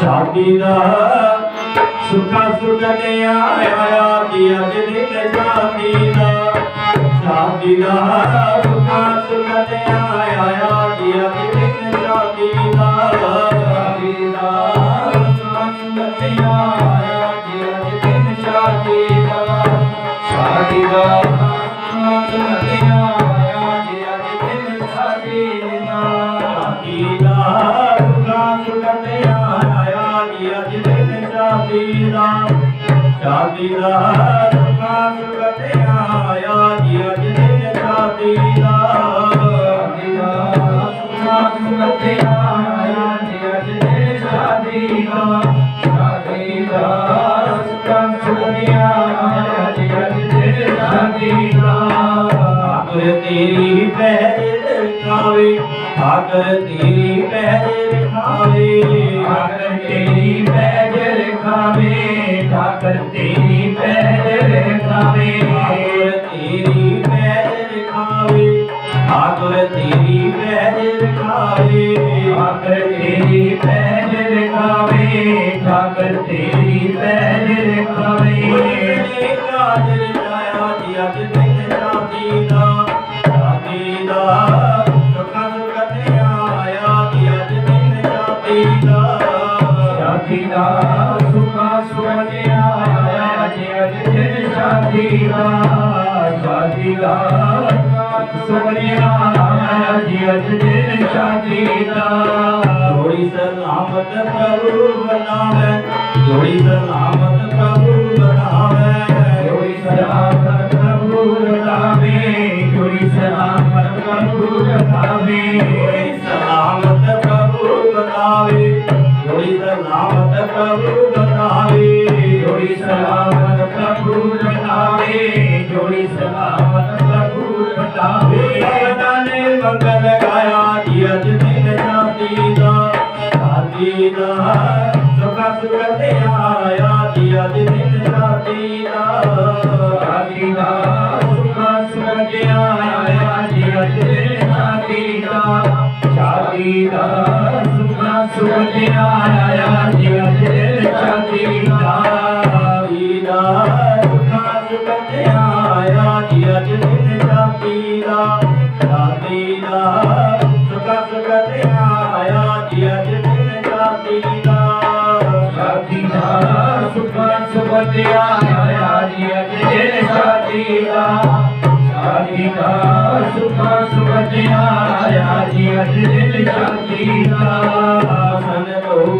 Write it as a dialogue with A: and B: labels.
A: ਸ਼ਾਦੀ ਦਾ ਸੁਖਾ ਸੁਖ ਨੇ ਆਇਆ ਜੀ ਅੱਜ ਦਿਨ ਸ਼ਾਦੀ ਦਾ। ਸ਼ਾਦੀ ਦਾ ਸੁਖਾ ਸੁਖ ਨੇ ਆਇਆ ਜੀ ਅੱਜ ਦਿਨ ਸ਼ਾਦੀ ਦਾ। ਸ਼ਾਦੀ ਦਾ ਸੁਖਾ ਸੁਖ ਨੇ ਆਇਆ ਜੀ ਅੱਜ ਦਿਨ ਸ਼ਾਦੀ ਦਾ। ਸ਼ਾਦੀ ਦਾ ਸੁਖਾ ਸੁਖ ਨੇ ਆਇਆ ਜੀ ਅੱਜ ਦਿਨ ਸ਼ਾਦੀ ਦਾ। ਸ਼ਾਦੀ ਦਾ ਸੁਖਾ ਸੁਖ ਜਾਤੀ ਦਾ ਰਮਾਨ ਕਤਿਆ ਆਇਆ ਜੀ, ਅਜੇ ਜਾਤੀ ਦਾ। ਜਾਤੀ ਦਾ ਰਮਾਨ ਕਤਿਆ ਆਇਆ ਜੀ, ਅਜੇ ਜਾਤੀ ਦਾ। ਜਾਤੀ ਦਾ ਰਮਾਨ ਕਤਿਆ ਆਇਆ ਜੀ, ਅਜੇ ਜਾਤੀ ਦਾ। ਆਗਰ ਤੇਰੀ ਪੈਰ ਕਾਵੇ ਆਗਰ ਤੇਰੀ ਪੈਰ ਕਾਵੇ ਆਗਰ ਤੇਰੀ ਪੈਰ ਆਗਰ ਤੇਰੀ ਪਹਿਰ ਖਾਵੇ ਆਗਰ ਤੇਰੀ ਪਹਿਰ ਖਾਵੇ ਠਾਕਰ ਤੇਰੀ ਪਹਿਰ ਖਾਵੇ ਕਾਜਲ ਜਾਇਆ ਜੀ ਅੱਜ ਦਿਨ ਸ਼ਾਦੀ ਦਾ ਸ਼ਾਦੀ ਦਾ। ਸੁਖਾ ਸੁਖ ਆਇਆ ਜੀ ਅੱਜ ਦਿਨ ਸ਼ਾਦੀ ਦਾ। ਸ਼ਾਦੀ ਦਾ, ਸੁਖਾ ਸੁਖ ਤੇ ਆਇਆ ਜੀ ਅੱਜ ਦਿਨ ਸ਼ਾਦੀ ਦਾ। ਸ਼ਾਦੀ ਦਾ। ਆਇਆ ਜੀ ਅੱਜ ਦਿਨ ਸ਼ਾਦੀ ਦਾ। ਜੋੜੀ ਸਲਾਮਤ ਪ੍ਰਭੂ ਬਣਾਵੇ ਜੋੜੀ ਸਲਾਮਤ ਪ੍ਰਭੂ ਬਣਾਵੇ। ਜੋੜੀ ਸਲਾਮਤ ਪ੍ਰਭੂ ਬਣਾਵੇ ਜੋੜੀ ਸਲਾਮਤ ਪ੍ਰਭੂ ਬਣਾਵੇ। ਜੋੜੀ ਸਲਾਮਤ ਪ੍ਰਭੂ ਬਣਾਵੇ ਜੋੜੀ ਸਲਾਮਤ ਪ੍ਰਭੂ ਬਣਾਵੇ। ਜੋੜੀ ਸਲਾਮਤ ਪ੍ਰਭੂ ਬਣਾਵੇ ਜੋੜੀ ਸਲਾਮਤ सुखन ਸਾਦੀਆ ਜੇ ਸਾਦੀਆ ਸਾਦੀ ਦਾ ਸੁਖਾ ਸੁਖਿਆ ਆਇਆ ਜੀ ਅਜ ਦਿਲ ਸਾਦੀਆ ਸਨ ਲੋ